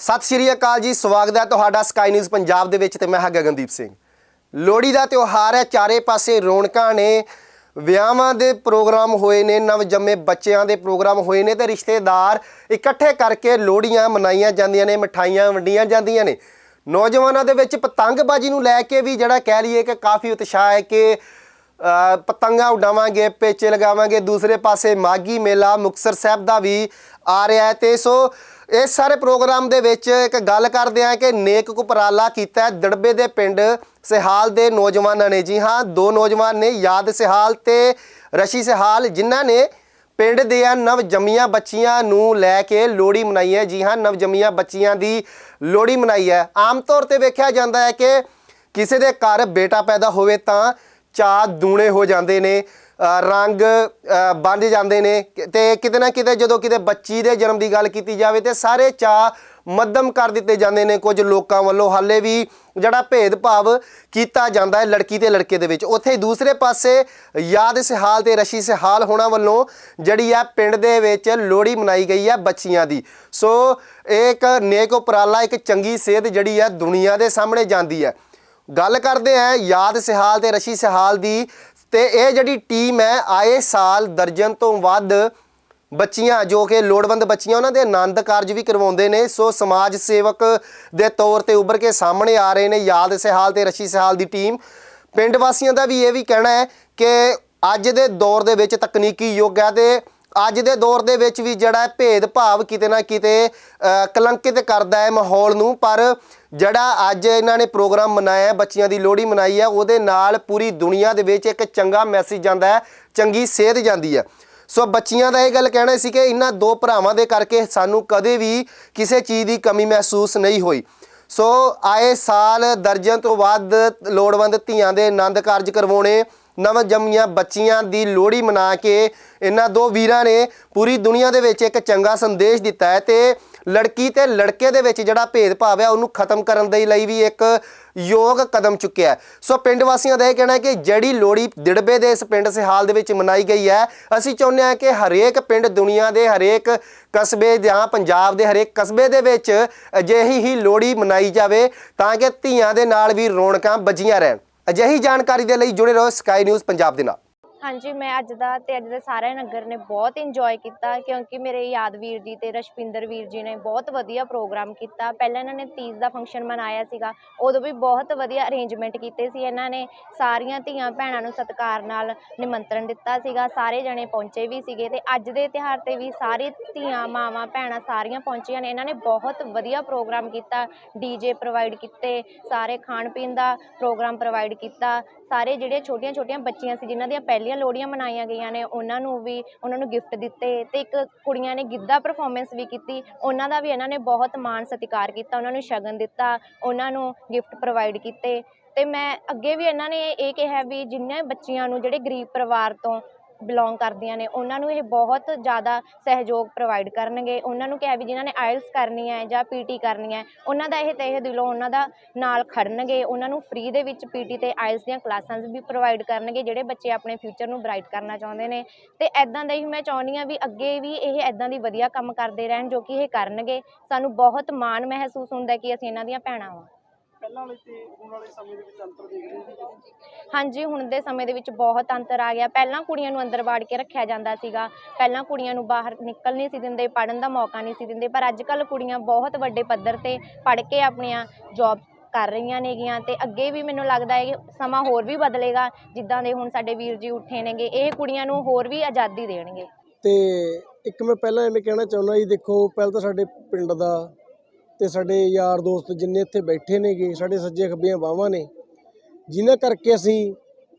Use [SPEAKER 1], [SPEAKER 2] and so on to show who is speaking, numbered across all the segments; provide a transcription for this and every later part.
[SPEAKER 1] ਸਤਿ ਸ਼੍ਰੀ ਅਕਾਲ ਜੀ, ਸਵਾਗਤ ਹੈ ਤੁਹਾਡਾ ਸਕਾਈ ਨਿਊਜ਼ ਪੰਜਾਬ ਦੇ ਵਿੱਚ ਤੇ ਮੈਂ ਹਾਂ ਗਗਨਦੀਪ ਸਿੰਘ। ਲੋਹੜੀ ਦਾ ਤਿਉਹਾਰ ਹੈ, ਚਾਰੇ ਪਾਸੇ ਰੌਣਕਾਂ ਨੇ, ਵਿਆਹਾਂ ਦੇ ਪ੍ਰੋਗਰਾਮ ਹੋਏ ਨੇ, ਨਵਜੰਮੇ ਬੱਚਿਆਂ ਦੇ ਪ੍ਰੋਗਰਾਮ ਹੋਏ ਨੇ ਤੇ ਰਿਸ਼ਤੇਦਾਰ ਇਕੱਠੇ ਕਰਕੇ ਲੋਹੜੀਆਂ ਮਨਾਈਆਂ ਜਾਂਦੀਆਂ ਨੇ, ਮਠਾਈਆਂ ਵੰਡੀਆਂ ਜਾਂਦੀਆਂ ਨੇ। ਨੌਜਵਾਨਾਂ ਦੇ ਵਿੱਚ ਪਤੰਗਬਾਜ਼ੀ ਨੂੰ ਲੈ ਕੇ ਵੀ ਜਿਹੜਾ ਕਹਿ ਲਈਏ ਕਿ ਕਾਫੀ ਉਤਸ਼ਾਹ ਹੈ ਕਿ ਪਤੰਗਾਂ ਉਡਾਵਾਂਗੇ, ਪੇਚੇ ਲਗਾਵਾਂਗੇ। ਦੂਸਰੇ ਪਾਸੇ ਮਾਗੀ ਮੇਲਾ ਮੁਕਤਸਰ ਸਾਹਿਬ ਦਾ ਵੀ ਆ ਰਿਹਾ ਹੈ। ਤੇ ਸੋ, ਇਸ ਸਾਰੇ ਪ੍ਰੋਗਰਾਮ ਦੇ ਵਿੱਚ ਇੱਕ ਗੱਲ ਕਰਦੇ ਆ ਕਿ ਨੇਕ ਕੁਪਰਾਲਾ ਕੀਤਾ ਹੈ। ਦੜਬੇ ਦੇ ਪਿੰਡ ਸਿਹਾਲ ਦੇ ਨੌਜਵਾਨਾਂ ਨੇ। ਜੀ ਹਾਂ, ਦੋ ਨੌਜਵਾਨ ਨੇ, ਯਾਦ ਸਿਹਾਲ ਤੇ ਰਸ਼ੀ ਸਿਹਾਲ, ਜਿਨ੍ਹਾਂ ਨੇ ਪਿੰਡ ਦੀਆਂ ਨਵ ਜੰਮੀਆਂ ਬੱਚੀਆਂ ਨੂੰ ਲੈ ਕੇ ਲੋਹੜੀ ਮਨਾਈ ਹੈ। ਜੀ ਹਾਂ ਨਵ ਜੰਮੀਆਂ ਬੱਚੀਆਂ ਦੀ ਲੋਹੜੀ ਮਨਾਈ ਹੈ। ਆਮ ਤੌਰ ਤੇ ਵੇਖਿਆ ਜਾਂਦਾ ਹੈ ਕਿ ਕਿਸੇ ਦੇ ਘਰ ਬੇਟਾ ਪੈਦਾ ਹੋਵੇ ਤਾਂ ਚਾਹ ਦੂਣੇ ਹੋ ਜਾਂਦੇ ਨੇ ਰੰਗ ਅ, ਬੰਦ ਜਾਂਦੇ ਨੇ ਕਿ- ਤੇ ਕਿਤੇ ਨਾ ਕਿਤੇ ਜਦੋਂ ਕਿਤੇ ਬੱਚੀ ਦੇ ਜਨਮ ਦੀ ਗੱਲ ਕੀਤੀ ਜਾਵੇ ਤੇ ਸਾਰੇ ਚਾਹ ਮੱਧਮ ਕਰ ਦਿੱਤੇ ਜਾਂਦੇ ਨੇ ਕੁਝ ਲੋਕਾਂ ਵੱਲੋਂ। ਹਾਲੇ ਵੀ ਜਿਹੜਾ ਭੇਦਭਾਵ ਕੀਤਾ ਜਾਂਦਾ ਹੈ ਲੜਕੀ ਤੇ ਲੜਕੇ ਦੇ ਵਿੱਚ। ਉੱਥੇ ਹੀ ਦੂਸਰੇ ਪਾਸੇ ਯਾਦ ਸਿਹਾਲ ਤੇ ਰਸ਼ੀ ਸਿਹਾਲ ਹੋਣਾ ਵੱਲੋਂ ਜਿਹੜੀ ਆ ਪਿੰਡ ਦੇ ਵਿੱਚ ਲੋਹੜੀ ਮਨਾਈ ਗਈ ਹੈ ਬੱਚੀਆਂ ਦੀ। ਸੋ ਇਹ ਇੱਕ ਨੇਕ ਉਪਰਾਲਾ ਇੱਕ ਚੰਗੀ ਸੇਧ ਜਿਹੜੀ ਆ ਦੁਨੀਆ ਦੇ ਸਾਹਮਣੇ ਜਾਂਦੀ ਹੈ ਗੱਲ ਕਰਦੇ ਆ ਯਾਦ ਸਿਹਾਲ ਤੇ ਰਸ਼ੀ ਸਿਹਾਲ ਦੀ ਤੇ ਇਹ ਜਿਹੜੀ ਟੀਮ ਹੈ, ਆਏ ਸਾਲ ਦਰਜਨ ਤੋਂ ਵੱਧ ਬੱਚੀਆਂ, ਜੋ ਕਿ ਲੋੜਵੰਦ ਬੱਚੀਆਂ, ਉਹਨਾਂ ਦੇ ਆਨੰਦ ਕਾਰਜ ਵੀ ਕਰਵਾਉਂਦੇ ਨੇ। ਸੋ ਸਮਾਜ ਸੇਵਕ ਦੇ ਤੌਰ ਤੇ ਉੱਭਰ ਕੇ ਸਾਹਮਣੇ ਆ ਰਹੇ ਨੇ ਯਾਦ ਸਿਹਾਲ ਤੇ ਰਸ਼ੀ ਸਿਹਾਲ ਦੀ ਟੀਮ। ਪਿੰਡ ਵਾਸੀਆਂ ਦਾ ਵੀ ਇਹ ਵੀ ਕਹਿਣਾ ਹੈ ਕਿ ਅੱਜ ਦੇ ਦੌਰ ਦੇ ਵਿੱਚ ਤਕਨੀਕੀ ਯੁੱਗ ਹੈ ਤੇ ਅੱਜ ਦੇ ਦੌਰ ਦੇ ਵਿੱਚ ਵੀ ਜਿਹੜਾ ਹੈ ਭੇਦਭਾਵ ਕਿਤੇ ਨਾ ਕਿਤੇ ਕਲੰਕਿਤ ਕਰਦਾ ਹੈ ਮਾਹੌਲ ਨੂੰ। ਪਰ ਜਿਹੜਾ ਅੱਜ ਇਹਨਾਂ ਨੇ ਪ੍ਰੋਗਰਾਮ ਮਨਾਇਆ ਹੈ, ਬੱਚੀਆਂ ਦੀ ਲੋਹੜੀ ਮਨਾਈ ਹੈ ਉਹਦੇ ਨਾਲ ਪੂਰੀ ਦੁਨੀਆ ਦੇ ਵਿੱਚ ਇੱਕ ਚੰਗਾ ਮੈਸੇਜ ਜਾਂਦਾ ਹੈ ਚੰਗੀ ਸੇਧ ਜਾਂਦੀ ਹੈ। ਸੋ ਬੱਚੀਆਂ ਦਾ ਇਹ ਗੱਲ ਕਹਿਣਾ ਸੀ ਕਿ ਇਹਨਾਂ ਦੋ ਭਰਾਵਾਂ ਦੇ ਕਰਕੇ ਸਾਨੂੰ ਕਦੇ ਵੀ ਕਿਸੇ ਚੀਜ਼ ਦੀ ਕਮੀ ਮਹਿਸੂਸ ਨਹੀਂ ਹੋਈ। ਸੋ ਆਏ ਸਾਲ ਦਰਜਨ ਤੋਂ ਵੱਧ ਲੋੜਵੰਦ ਧੀਆਂ ਦੇ ਆਨੰਦ ਕਾਰਜ ਕਰਵਾਉਣੇ ਨਵ ਜੰਮੀਆਂ ਬੱਚੀਆਂ ਦੀ ਲੋਹੜੀ ਮਨਾ ਕੇ ਇਹਨਾਂ ਦੋ ਵੀਰਾਂ ਨੇ ਪੂਰੀ ਦੁਨੀਆ ਦੇ ਵਿੱਚ ਇੱਕ ਚੰਗਾ ਸੰਦੇਸ਼ ਦਿੱਤਾ ਹੈ ਤੇ ਲੜਕੀ ਤੇ ਲੜਕੇ ਦੇ ਵਿੱਚ ਜਿਹੜਾ ਭੇਦਭਾਵ ਹੈ, ਉਹਨੂੰ ਖਤਮ ਕਰਨ ਦੇ ਲਈ ਵੀ ਇੱਕ ਯੋਗ ਕਦਮ ਚੁੱਕਿਆ ਸੋ ਪਿੰਡ ਵਾਸੀਆਂ ਦਾ ਇਹ ਕਹਿਣਾ ਹੈ ਕਿ ਜਿਹੜੀ ਲੋਹੜੀ ਦਿੜਬੇ ਦੇ ਇਸ ਪਿੰਡ ਸਿਹਾਲ ਦੇ ਵਿੱਚ ਮਨਾਈ ਗਈ ਹੈ, ਅਸੀਂ ਚਾਹੁੰਦੇ ਹਾਂ ਕਿ ਹਰੇਕ ਪਿੰਡ ਦੁਨੀਆ ਦੇ, ਹਰੇਕ ਕਸਬੇ ਜਾਂ ਪੰਜਾਬ ਦੇ, ਹਰੇਕ ਕਸਬੇ ਦੇ ਵਿੱਚ ਅਜਿਹੀ ਹੀ ਲੋਹੜੀ ਮਨਾਈ ਜਾਵੇ ਤਾਂ ਕਿ ਧੀਆਂ ਦੇ ਨਾਲ ਵੀ ਰੌਣਕਾਂ ਵੱਜੀਆਂ ਰਹਿਣ। ਅਜਿਹੀ ਜਾਣਕਾਰੀ ਦੇ ਲਈ ਜੁੜੇ ਰਹੋ ਸਕਾਈ ਨਿਊਜ਼ ਪੰਜਾਬ ਦੇ ਨਾਲ।
[SPEAKER 2] ਹਾਂਜੀ, ਮੈਂ ਅੱਜ ਦਾ ਤੇ ਅੱਜ ਦੇ ਸਾਰੇ ਨਗਰ ਨੇ ਬਹੁਤ ਇੰਜੋਏ ਕੀਤਾ ਕਿਉਂਕਿ ਮੇਰੇ ਯਾਦਵੀਰ ਜੀ ਤੇ ਰਸ਼ਪਿੰਦਰ ਵੀਰ ਜੀ ਨੇ ਬਹੁਤ ਵਧੀਆ ਪ੍ਰੋਗਰਾਮ ਕੀਤਾ। ਪਹਿਲਾਂ ਇਹਨਾਂ ਨੇ ਤੀਜ ਦਾ ਫੰਕਸ਼ਨ ਮਨਾਇਆ ਸੀਗਾ, ਉਦੋਂ ਵੀ ਬਹੁਤ ਵਧੀਆ ਅਰੇਂਜਮੈਂਟ ਕੀਤੇ ਸੀ ਇਹਨਾਂ ਨੇ। ਸਾਰੀਆਂ ਧੀਆਂ ਭੈਣਾਂ ਨੂੰ ਸਤਿਕਾਰ ਨਾਲ ਨਿਮੰਤਰਣ ਦਿੱਤਾ ਸੀਗਾ, ਸਾਰੇ ਜਣੇ ਪਹੁੰਚੇ ਵੀ ਸੀਗੇ ਤੇ ਅੱਜ ਦੇ ਤਿਉਹਾਰ ਤੇ ਵੀ ਸਾਰੇ ਧੀਆਂ, ਮਾਵਾਂ, ਭੈਣਾਂ ਸਾਰੀਆਂ ਪਹੁੰਚੀਆਂ ਨੇ। ਇਹਨਾਂ ਨੇ ਬਹੁਤ ਵਧੀਆ ਪ੍ਰੋਗਰਾਮ ਕੀਤਾ ਡੀਜੇ ਪ੍ਰੋਵਾਈਡ ਕੀਤੇ, ਸਾਰੇ ਖਾਣ ਪੀਣ ਦਾ ਪ੍ਰੋਗਰਾਮ ਪ੍ਰੋਵਾਈਡ ਕੀਤਾ। ਸਾਰੇ ਜਿਹੜੇ ਛੋਟੀਆਂ ਛੋਟੀਆਂ ਬੱਚੀਆਂ ਸੀ, ਜਿਨ੍ਹਾਂ ਦੀਆਂ ਪਹਿਲੀ ਪਹਿਲੀਆਂ ਲੋਹੜੀਆਂ ਮਨਾਈਆਂ ਗਈਆਂ ਨੇ, ਉਹਨਾਂ ਨੂੰ ਵੀ, ਉਹਨਾਂ ਨੂੰ ਗਿਫਟ ਦਿੱਤੇ ਅਤੇ ਇੱਕ ਕੁੜੀਆਂ ਨੇ ਗਿੱਧਾ ਪਰਫੋਰਮੈਂਸ ਵੀ ਕੀਤੀ, ਉਹਨਾਂ ਦਾ ਵੀ ਇਹਨਾਂ ਨੇ ਬਹੁਤ ਮਾਣ ਸਤਿਕਾਰ ਕੀਤਾ, ਉਹਨਾਂ ਨੂੰ ਸ਼ਗਨ ਦਿੱਤਾ, ਉਹਨਾਂ ਨੂੰ ਗਿਫਟ ਪ੍ਰੋਵਾਈਡ ਕੀਤੇ ਅਤੇ ਮੈਂ ਅੱਗੇ ਵੀ ਇਹਨਾਂ ਨੇ ਇਹ ਕਿਹਾ ਵੀ ਜਿੰਨੇ ਬੱਚਿਆਂ ਨੂੰ, ਜਿਹੜੇ ਗਰੀਬ ਪਰਿਵਾਰ ਤੋਂ ਬਿਲੋਂਗ ਕਰਦੀਆਂ ਨੇ, ਉਹਨਾਂ ਨੂੰ ਇਹ ਬਹੁਤ ਜ਼ਿਆਦਾ ਸਹਿਯੋਗ ਪ੍ਰੋਵਾਈਡ ਕਰਨਗੇ। ਉਹਨਾਂ ਨੂੰ ਕਿਹਾ ਵੀ ਜਿਨ੍ਹਾਂ ਨੇ ਆਇਲਸ ਕਰਨੀ ਹੈ ਜਾਂ ਪੀਟੀ ਕਰਨੀ ਹੈ, ਉਹਨਾਂ ਦਾ ਇਹ ਤਹਿ ਦਿਲੋਂ ਉਹਨਾਂ ਦਾ ਨਾਲ ਖੜਨਗੇ। ਉਹਨਾਂ ਨੂੰ ਫ੍ਰੀ ਦੇ ਵਿੱਚ ਪੀਟੀ ਤੇ ਆਇਲਸ ਦੀਆਂ ਕਲਾਸਾਂ ਵੀ ਪ੍ਰੋਵਾਈਡ ਕਰਨਗੇ, ਜਿਹੜੇ ਬੱਚੇ ਆਪਣੇ ਫਿਊਚਰ ਨੂੰ ਬ੍ਰਾਈਟ ਕਰਨਾ ਚਾਹੁੰਦੇ ਨੇ। ਤੇ ਐਦਾਂ ਦਾ ਹੀ ਮੈਂ ਚਾਹੁੰਦੀ ਹਾਂ ਵੀ ਅੱਗੇ ਵੀ ਇਹ ਐਦਾਂ ਦੀ ਵਧੀਆ ਕੰਮ ਕਰਦੇ ਰਹਿਣ ਜੋ ਕਿ ਇਹ ਕਰਨਗੇ। ਸਾਨੂੰ ਬਹੁਤ ਮਾਣ ਮਹਿਸੂਸ ਹੁੰਦਾ ਕਿ ਅਸੀਂ ਇਹਨਾਂ ਦੀਆਂ ਭੈਣਾਂ ਵਾਂ।
[SPEAKER 3] ਪਹਿਲਾਂ ਵਾਲੇ ਤੇ ਹੁਣ ਵਾਲੇ ਸਮੇਂ ਦੇ ਵਿੱਚ ਅੰਤਰ ਦੇਖ ਰਹੇ ਸੀ
[SPEAKER 2] ਹਾਂਜੀ ਹੁਣ ਦੇ ਸਮੇਂ ਦੇ ਵਿੱਚ ਬਹੁਤ ਅੰਤਰ ਆ ਗਿਆ। ਪਹਿਲਾਂ ਕੁੜੀਆਂ ਨੂੰ ਅੰਦਰ ਵਾੜ ਕੇ ਰੱਖਿਆ ਜਾਂਦਾ ਸੀਗਾ। ਪਹਿਲਾਂ ਕੁੜੀਆਂ ਨੂੰ ਬਾਹਰ ਨਿਕਲ ਨਹੀਂ ਸੀ ਦਿੰਦੇ ਪੜਨ ਦਾ ਮੌਕਾ ਨਹੀਂ ਸੀ ਦਿੰਦੇ। ਪਰ ਅੱਜ ਕੱਲ ਕੁੜੀਆਂ ਬਹੁਤ ਵੱਡੇ ਪੱਧਰ ਤੇ ਪੜ ਕੇ ਆਪਣੀਆਂ ਜੌਬ ਕਰ ਰਹੀਆਂ ਨੇਗੀਆਂ ਤੇ ਅੱਗੇ ਵੀ ਮੈਨੂੰ ਲੱਗਦਾ ਹੈ ਕਿ ਸਮਾਂ ਹੋਰ ਵੀ ਬਦਲੇਗਾ ਜਿੱਦਾਂ ਦੇ ਹੁਣ ਸਾਡੇ ਵੀਰ ਜੀ ਉੱਠੇ ਨੇਗੇ। ਇਹ ਕੁੜੀਆਂ ਨੂੰ ਹੋਰ ਵੀ ਆਜ਼ਾਦੀ ਦੇਣਗੇ।
[SPEAKER 3] ਤੇ ਇੱਕ ਮੈਂ ਪਹਿਲਾਂ ਐਵੇਂ ਕਹਿਣਾ ਚਾਹੁੰਦਾ ਜੀ ਦੇਖੋ ਪਹਿਲਾਂ ਤਾਂ ਸਾਡੇ ਪਿੰਡ ਦਾ ਤੇ ਸਾਡੇ ਯਾਰ ਦੋਸਤ ਜਿੰਨੇ ਇੱਥੇ ਬੈਠੇ ਨੇਗੇ, ਸਾਡੇ ਸੱਜੇ ਖੱਬੀਆਂ ਬਾਹਾਂ ਨੇ, ਜਿਨ੍ਹਾਂ ਕਰਕੇ ਅਸੀਂ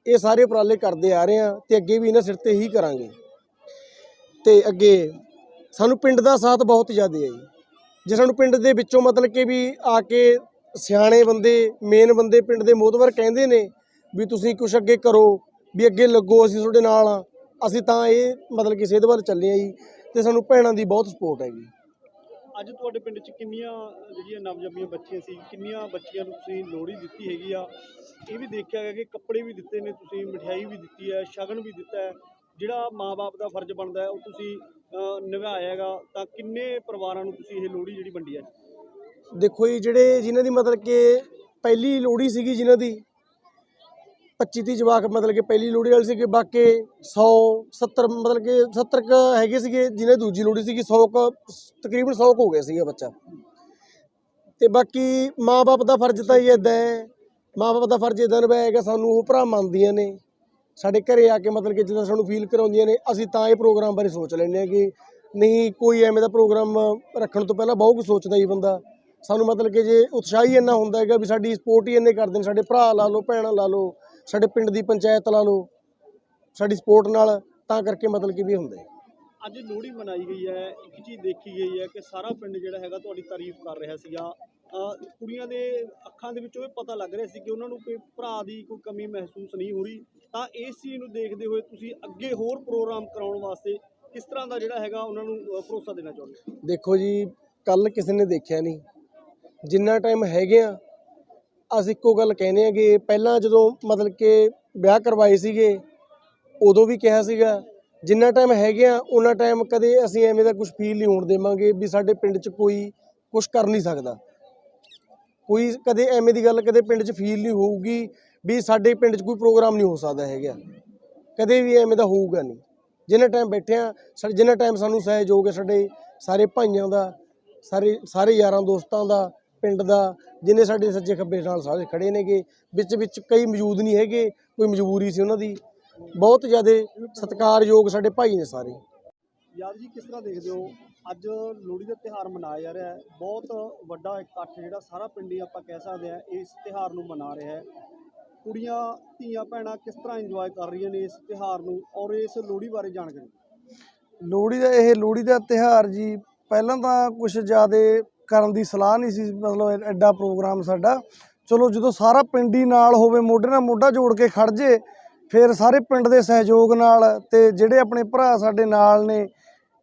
[SPEAKER 3] ਇਹ ਸਾਰੇ ਉਪਰਾਲੇ ਕਰਦੇ ਆ ਰਹੇ ਹਾਂ ਤੇ ਅੱਗੇ ਵੀ ਇਹਨਾਂ ਸਿਰ ਤੇ ਹੀ ਕਰਾਂਗੇ। ਤੇ ਅੱਗੇ ਸਾਨੂੰ ਪਿੰਡ ਦਾ ਸਾਥ ਬਹੁਤ ਜ਼ਿਆਦਾ ਹੈ ਜੀ। ਜੇ ਸਾਨੂੰ ਪਿੰਡ ਦੇ ਵਿੱਚੋਂ ਮਤਲਬ ਕਿ ਵੀ ਆ ਕੇ ਸਿਆਣੇ ਬੰਦੇ ਮੇਨ ਬੰਦੇ ਪਿੰਡ ਦੇ ਮੋਹਤਵਰ ਕਹਿੰਦੇ ਨੇ ਵੀ ਤੁਸੀਂ ਕੁਝ ਅੱਗੇ ਕਰੋ, ਵੀ ਅੱਗੇ ਲੱਗੋ, ਅਸੀਂ ਤੁਹਾਡੇ ਨਾਲ ਆ ਅਸੀਂ ਤਾਂ ਇਹ ਮਤਲਬ ਕਿ ਸਿਹਤ ਵੱਲ ਚੱਲੇ ਆ ਜੀ ਤੇ ਸਾਨੂੰ ਭੈਣਾਂ ਦੀ ਬਹੁਤ ਸਪੋਰਟ ਹੈਗੀ।
[SPEAKER 4] ਅੱਜ ਤੁਹਾਡੇ ਪਿੰਡ 'ਚ ਕਿੰਨੀਆਂ ਜਿਹੜੀਆਂ ਨਵਜੰਮੀਆਂ ਬੱਚੀਆਂ ਸੀ, ਕਿੰਨੀਆਂ ਬੱਚੀਆਂ ਨੂੰ ਤੁਸੀਂ ਲੋਹੜੀ ਦਿੱਤੀ ਹੈਗੀ ਆ? ਇਹ ਵੀ ਦੇਖਿਆ ਗਿਆ ਕਿ ਕੱਪੜੇ ਵੀ ਦਿੱਤੇ ਨੇ, ਤੁਸੀਂ ਮਠਿਆਈ ਵੀ ਦਿੱਤੀ ਹੈ, ਸ਼ਗਨ ਵੀ ਦਿੱਤਾ ਹੈ। ਜਿਹੜਾ ਮਾਪੇ ਦਾ ਫਰਜ਼ ਬਣਦਾ ਹੈ, ਉਹ ਤੁਸੀਂ ਨਿਭਾਇਆ ਹੈਗਾ, ਤਾਂ ਕਿੰਨੇ ਪਰਿਵਾਰਾਂ ਨੂੰ ਤੁਸੀਂ ਇਹ ਲੋਹੜੀ ਜਿਹੜੀ ਵੰਡੀ ਹੈ
[SPEAKER 3] ਦੇਖੋ ਜੀ, ਜਿਹੜੇ ਜਿਨ੍ਹਾਂ ਦੀ ਮਤਲਬ ਕਿ ਪਹਿਲੀ ਲੋਹੜੀ ਸੀਗੀ ਜਿਨ੍ਹਾਂ ਦੀ 25 30 ਜਵਾਕ ਮਤਲਬ ਕਿ ਪਹਿਲੀ ਲੋਹੜੀ ਵਾਲੇ ਸੀਗੇ, ਬਾਕੀ 100 70 ਮਤਲਬ ਕਿ 70 ਕ ਹੈਗੇ ਸੀਗੇ ਜਿਨ੍ਹਾਂ ਦੀ ਦੂਜੀ ਲੋਹੜੀ ਸੀਗੀ 100 ਕ, ਤਕਰੀਬਨ 100 ਕੁ ਹੋ ਗਿਆ ਸੀਗਾ ਬੱਚਾ। ਤੇ ਬਾਕੀ ਮਾਪੇ ਦਾ ਫਰਜ਼ ਤਾਂ ਇਹ ਇਦਾਂ ਹੈ ਮਾਪੇ ਦਾ ਫਰਜ਼ ਇਦਾਂ ਨਿਭਾਇਆ ਕਿ ਸਾਨੂੰ ਉਹ ਭਰਾ ਮੰਨਦੀਆਂ ਨੇ। ਸਾਡੇ ਘਰੇ ਆ ਕੇ ਮਤਲਬ ਕਿ ਜਦੋਂ ਸਾਨੂੰ ਫੀਲ ਕਰਾਉਂਦੀਆਂ ਨੇ, ਅਸੀਂ ਤਾਂ ਇਹ ਪ੍ਰੋਗਰਾਮ ਬਾਰੇ ਸੋਚ ਲੈਂਦੇ ਹਾਂ ਕਿ ਨਹੀਂ, ਕੋਈ ਐਵੇਂ ਦਾ ਪ੍ਰੋਗਰਾਮ ਰੱਖਣ ਤੋਂ ਪਹਿਲਾਂ ਬਹੁਤ ਕੁਝ ਸੋਚਦਾ ਹੀ ਬੰਦਾ। ਸਾਨੂੰ ਮਤਲਬ ਕਿ ਜੇ ਉਤਸ਼ਾਹੀ ਇੰਨਾ ਹੁੰਦਾ ਹੈਗਾ ਵੀ ਸਾਡੀ ਸਪੋਰਟ ਹੀ ਇੰਨੇ ਕਰਦੇ ਨੇ, ਸਾਡੇ ਭਰਾ ਲਾ ਲਓ, ਭੈਣਾਂ ਲਾ ਲਓ ਸਾਡੇ ਪਿੰਡ ਦੀ ਪੰਚਾਇਤ ਲਾ ਲਓ ਸਾਡੀ ਸਪੋਰਟ ਨਾਲ ਤਾਂ ਕਰਕੇ ਮਤਲਬ ਕਿ ਵੀ ਹੁੰਦਾ
[SPEAKER 4] ਅੱਜ ਲੋਹੜੀ ਮਨਾਈ ਗਈ ਹੈ ਇੱਕ ਚੀਜ਼ ਦੇਖੀ ਗਈ ਹੈ ਕਿ ਸਾਰਾ ਪਿੰਡ ਜਿਹੜਾ ਹੈਗਾ ਤੁਹਾਡੀ ਤਾਰੀਫ ਕਰ ਰਿਹਾ ਸੀਗਾ। ਅਹ ਕੁੜੀਆਂ ਦੇ ਅੱਖਾਂ ਦੇ ਵਿੱਚੋਂ ਇਹ ਪਤਾ ਲੱਗ ਰਿਹਾ ਸੀ ਕਿ ਉਹਨਾਂ ਨੂੰ ਕੋਈ ਭਰਾ ਦੀ ਕੋਈ ਕਮੀ ਮਹਿਸੂਸ ਨਹੀਂ ਹੋ ਰਹੀ। ਤਾਂ ਇਸ ਚੀਜ਼ ਨੂੰ ਦੇਖਦੇ ਹੋਏ ਤੁਸੀਂ ਅੱਗੇ ਹੋਰ ਪ੍ਰੋਗਰਾਮ ਕਰਾਉਣ ਵਾਸਤੇ ਕਿਸ ਤਰ੍ਹਾਂ ਦਾ ਜਿਹੜਾ ਹੈਗਾ ਉਹਨਾਂ ਨੂੰ ਅਹ ਭਰੋਸਾ ਦੇਣਾ ਚਾਹੁੰਦੇ ਹੋ?
[SPEAKER 3] ਦੇਖੋ ਜੀ ਕੱਲ ਕਿਸੇ ਨੇ ਦੇਖਿਆ ਨਹੀਂ। ਜਿੰਨਾ ਟਾਈਮ ਹੈਗੇ ਆ ਅਸੀਂ ਇੱਕੋ ਗੱਲ ਕਹਿੰਦੇ ਆ ਕਿ ਪਹਿਲਾਂ ਜਦੋਂ ਮਤਲਬ ਕਿ ਵਿਆਹ ਕਰਵਾਏ ਸੀਗੇ, ਉਦੋਂ ਵੀ ਕਿਹਾ ਸੀਗਾ, ਜਿੰਨਾ ਟਾਈਮ ਹੈਗੇ ਆ ਉਹਨਾਂ ਟਾਈਮ ਕਦੇ ਅਸੀਂ ਐਵੇਂ ਦਾ ਕੁਝ ਫੀਲ ਨਹੀਂ ਹੋਣ ਦੇਵਾਂਗੇ ਵੀ ਸਾਡੇ ਪਿੰਡ 'ਚ ਕੋਈ ਕੁਝ ਕਰ ਨਹੀਂ ਸਕਦਾ। ਕੋਈ ਕਦੇ ਐਵੇਂ ਦੀ ਗੱਲ ਕਦੇ ਪਿੰਡ 'ਚ ਫੀਲ ਨਹੀਂ ਹੋਊਗੀ ਵੀ ਸਾਡੇ ਪਿੰਡ 'ਚ ਕੋਈ ਪ੍ਰੋਗਰਾਮ ਨਹੀਂ ਹੋ ਸਕਦਾ ਹੈਗਾ। ਕਦੇ ਵੀ ਐਵੇਂ ਦਾ ਹੋਊਗਾ ਨਹੀਂ। ਜਿੰਨਾ ਟਾਈਮ ਬੈਠੇ ਆ ਜਿੰਨਾ ਟਾਈਮ ਸਾਨੂੰ ਸਹਿਯੋਗ ਹੈ ਸਾਡੇ ਸਾਰੇ ਭਾਈਆਂ ਦਾ, ਸਾਰੇ ਸਾਰੇ ਯਾਰਾਂ ਦੋਸਤਾਂ ਦਾ ਪਿੰਡ ਦਾ ਜਿੰਨੇ ਸਾਡੇ ਸੱਜੇ ਖੱਬੇ ਨਾਲ ਸਾਰੇ ਖੜੇ ਨੇਗੇ ਵਿੱਚ ਵਿੱਚ ਕਈ ਮੌਜੂਦ ਨਹੀਂ ਹੈਗੇ ਕੋਈ ਮਜਬੂਰੀ ਸੀ ਉਹਨਾਂ ਦੀ। ਬਹੁਤ ਜ਼ਿਆਦਾ ਸਤਿਕਾਰਯੋਗ ਸਾਡੇ ਭਾਈ ਨੇ ਸਾਰੇ।
[SPEAKER 4] ਯਾਦ ਜੀ ਕਿਸ ਤਰ੍ਹਾਂ ਦੇਖਦੇ ਹੋ? ਅੱਜ ਲੋਹੜੀ ਦਾ ਤਿਉਹਾਰ ਮਨਾਇਆ ਜਾ ਰਿਹਾ ਹੈ। ਬਹੁਤ ਵੱਡਾ ਇਕੱਠ ਜਿਹੜਾ ਸਾਰਾ ਪਿੰਡੀ ਆਪਾਂ ਕਹਿ ਸਕਦੇ ਆ ਇਸ ਤਿਉਹਾਰ ਨੂੰ ਮਨਾ ਰਿਹਾ ਹੈ। ਕੁੜੀਆਂ ਧੀਆਂ ਭੈਣਾਂ ਕਿਸ ਤਰ੍ਹਾਂ ਇੰਜੋਏ ਕਰ ਰਹੀਆਂ ਨੇ ਇਸ ਤਿਉਹਾਰ ਨੂੰ ਔਰ ਇਸ ਲੋਹੜੀ ਬਾਰੇ ਜਾਣਕਾਰੀ?
[SPEAKER 5] ਲੋਹੜੀ ਦਾ ਇਹ ਲੋਹੜੀ ਦਾ ਤਿਉਹਾਰ ਜੀ ਪਹਿਲਾਂ ਤਾਂ ਕੁਝ ਜ਼ਿਆਦਾ ਕਰਨ ਦੀ ਸਲਾਹ ਨਹੀਂ ਸੀ, ਮਤਲਬ ਐਡਾ ਪ੍ਰੋਗਰਾਮ ਸਾਡਾ। ਚਲੋ ਜਦੋਂ ਸਾਰਾ ਪਿੰਡ ਹੀ ਨਾਲ ਹੋਵੇ, ਮੋਢੇ ਨਾਲ ਮੋਢਾ ਜੋੜ ਕੇ ਖੜ ਜੇ, ਫਿਰ ਸਾਰੇ ਪਿੰਡ ਦੇ ਸਹਿਯੋਗ ਨਾਲ ਤੇ ਜਿਹੜੇ ਆਪਣੇ ਭਰਾ ਸਾਡੇ ਨਾਲ ਨੇ,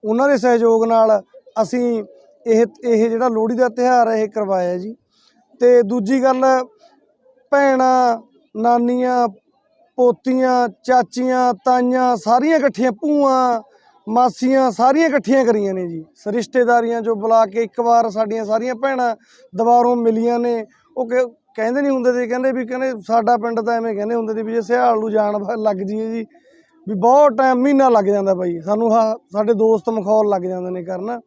[SPEAKER 5] ਉਹਨਾਂ ਦੇ ਸਹਿਯੋਗ ਨਾਲ ਅਸੀਂ ਇਹ ਇਹ ਜਿਹੜਾ ਲੋਹੜੀ ਦਾ ਤਿਉਹਾਰ ਹੈ ਇਹ ਕਰਵਾਇਆ ਜੀ। ਤੇ ਦੂਜੀ ਗੱਲ, ਭੈਣਾਂ, ਨਾਨੀਆਂ, ਪੋਤੀਆਂ, ਚਾਚੀਆਂ, ਤਾਈਆਂ ਸਾਰੀਆਂ ਇਕੱਠੀਆਂ ਭੂਆਂ ਮਾਸੀਆਂ ਸਾਰੀਆਂ ਇਕੱਠੀਆਂ ਕਰੀਆਂ ਨੇ ਜੀ। ਰਿਸ਼ਤੇਦਾਰੀਆਂ ਜੋ ਬੁਲਾ ਕੇ ਇੱਕ ਵਾਰ ਸਾਡੀਆਂ ਸਾਰੀਆਂ ਭੈਣਾਂ ਦੁਬਾਰੋਂ ਮਿਲੀਆਂ ਨੇ। ਉਹ ਕਹਿ- ਕਹਿੰਦੇ ਨਹੀਂ ਹੁੰਦੇ ਸੀ ਕਹਿੰਦੇ ਵੀ, ਕਹਿੰਦੇ ਸਾਡਾ ਪਿੰਡ ਤਾਂ ਐਵੇਂ ਕਹਿੰਦੇ ਹੁੰਦੇ ਸੀ ਵੀ ਜੇ ਸਿਹਾਲ ਨੂੰ ਜਾਣ ਲੱਗ ਜੀਏ ਜੀ। ਵੀ ਬਹੁਤ ਟਾਈਮ ਮਹੀਨਾ ਲੱਗ ਜਾਂਦਾ ਬਾਈ। ਸਾਨੂੰ ਹਾ ਸਾਡੇ ਦੋਸਤ ਮਖੌਲ ਲੱਗ ਜਾਂਦੇ ਨੇ ਕਰਨ।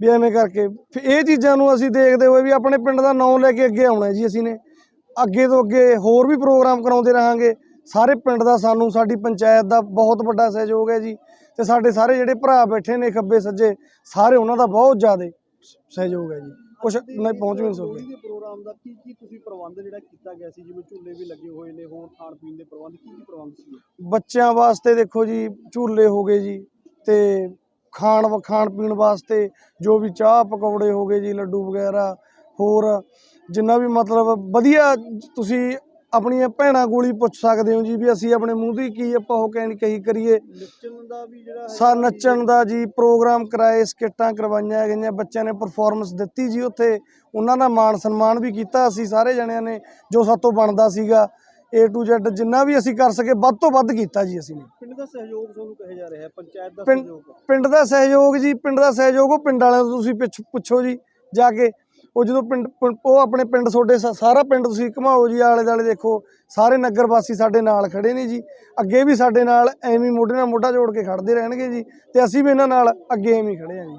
[SPEAKER 5] ਵੀ ਐਵੇਂ ਕਰਕੇ। ਫਿਰ ਇਹ ਚੀਜ਼ਾਂ ਨੂੰ ਅਸੀਂ ਦੇਖਦੇ ਹੋਏ ਵੀ ਆਪਣੇ ਪਿੰਡ ਦਾ ਨਾਂ ਲੈ ਕੇ ਅੱਗੇ ਆਉਣਾ ਜੀ ਅਸੀਂ ਨੇ। ਅੱਗੇ ਤੋਂ ਅੱਗੇ ਹੋਰ ਵੀ ਪ੍ਰੋਗਰਾਮ ਕਰਾਉਂਦੇ ਰਹਾਂਗੇ। ਸਾਰੇ ਪਿੰਡ ਦਾ ਸਾਨੂੰ, ਸਾਡੀ ਪੰਚਾਇਤ ਦਾ ਬਹੁਤ ਵੱਡਾ ਸਹਿਯੋਗ ਹੈ ਜੀ। ਤੇ ਸਾਡੇ ਸਾਰੇ ਜਿਹੜੇ ਭਰਾ ਬੈਠੇ ਨੇ ਖੱਬੇ ਸੱਜੇ ਸਾਰੇ ਉਹਨਾਂ ਦਾ ਬਹੁਤ ਜ਼ਿਆਦਾ ਸਹਿਯੋਗ ਹੈ ਜੀ।
[SPEAKER 4] ਦੇ
[SPEAKER 5] ਨਹੀਂ ਪਹੁੰਚ ਵੀ ਨਹੀਂ
[SPEAKER 4] ਲੋਹੜੀ
[SPEAKER 5] ਸਕੇ
[SPEAKER 4] ਦੇ ਪ੍ਰੋਗਰਾਮ ਦਾ ਕੀ ਕੀ ਤੁਸੀਂ ਪ੍ਰਬੰਧ ਜਿਹੜਾ ਕੀਤਾ ਗਿਆ ਸੀ ਜਿਵੇਂ ਝੂਲੇ ਵੀ ਲੱਗੇ ਹੋਏ ਨੇ ਹੋਰ ਖਾਣ ਪੀਣ ਦੇ ਪ੍ਰਬੰਧ ਕੀ ਕੀ ਪ੍ਰਬੰਧ ਸੀ?
[SPEAKER 5] ਬੱਚਿਆਂ ਵਾਸਤੇ ਦੇਖੋ ਜੀ ਝੂਲੇ ਹੋ ਗਏ ਜੀ ਤੇ ਖਾਣ ਖਾਣ ਪੀਣ ਵਾਸਤੇ ਜੋ ਵੀ ਚਾਹ ਪਕੌੜੇ ਹੋ ਗਏ ਜੀ ਲੱਡੂ ਵਗੈਰਾ ਹੋਰ ਜਿੰਨਾ ਵੀ ਮਤਲਬ ਵਧੀਆ ਤੁਸੀਂ ਆਪਣੀਆਂ ਭੈਣਾਂ ਕੋਲ ਪੁੱਛ ਸਕਦੇ ਹੋ ਜੀ ਵੀ ਅਸੀਂ ਆਪਣੇ ਮੂੰਹ ਦੀ ਕੀ ਆਪਾਂ ਉਹ ਕਹਿਣੀ ਕਹੀ ਕਰੀਏ।
[SPEAKER 4] ਨੱਚਣ ਦਾ ਵੀ ਜਿਹੜਾ
[SPEAKER 5] ਸਾ
[SPEAKER 4] ਹੈਗਾ
[SPEAKER 5] ਨੱਚਣ ਦਾ ਜੀ ਪ੍ਰੋਗਰਾਮ ਕਰਾਏ ਸਕਿੱਟਾਂ ਕਰਵਾਈਆਂ ਗਈਆਂ ਬੱਚਿਆਂ ਨੇ ਪਰਫਾਰਮੈਂਸ ਦਿੱਤੀ ਜੀ ਉੱਥੇ। ਉਹਨਾਂ ਦਾ ਮਾਣ ਸਨਮਾਨ ਵੀ ਕੀਤਾ ਅਸੀਂ ਸਾਰੇ ਜਣਿਆਂ ਨੇ ਜੋ ਸਾਤੋਂ ਬਣਦਾ ਸੀਗਾ। A to Z ਜਿੰਨਾ ਵੀ ਅਸੀਂ ਕਰ ਸਕੇ ਵੱਧ ਤੋਂ ਵੱਧ ਕੀਤਾ ਜੀ ਅਸੀਂ ਨੇ।
[SPEAKER 4] ਪਿੰਡ ਦਾ ਸਹਿਯੋਗ ਤੁਹਾਨੂੰ ਕਿਹਾ ਜਾ ਰਿਹਾ ਹੈ ਪੰਚਾਇਤ ਦਾ ਸਹਿਯੋਗ।
[SPEAKER 5] ਪਿੰਡ ਦਾ ਸਹਿਯੋਗ ਜੀ ਪਿੰਡ ਦਾ ਸਹਿਯੋਗ ਉਹ ਪਿੰਡ ਵਾਲਿਆਂ ਤੋਂ ਤੁਸੀਂ ਪੁੱਛੋ ਜੀ ਜਾ ਕੇ। ਉਹ ਜਦੋਂ ਪਿੰਡ ਪਿੰਡ- ਉਹ ਆਪਣੇ ਪਿੰਡ ਤੁਹਾਡੇ ਸਾਰਾ ਪਿੰਡ ਤੁਸੀਂ ਘੁਮਾਓ ਜੀ, ਆਲੇ ਦਾਲੇ ਦੇਖੋ, ਸਾਰੇ ਨਗਰ ਵਾਸੀ ਸਾਡੇ ਨਾਲ ਖੜੇ ਨੇ ਜੀ। ਅੱਗੇ ਵੀ ਸਾਡੇ ਨਾਲ ਐਵੇਂ ਮੋਢੇ ਨਾਲ ਮੋਢਾ ਜੋੜ ਕੇ ਖੜਦੇ ਰਹਿਣਗੇ ਜੀ ਤੇ ਅਸੀਂ ਵੀ ਇਹਨਾਂ ਨਾਲ ਅੱਗੇ ਐਵੇਂ ਹੀ ਖੜੇ ਹਾਂ ਜੀ।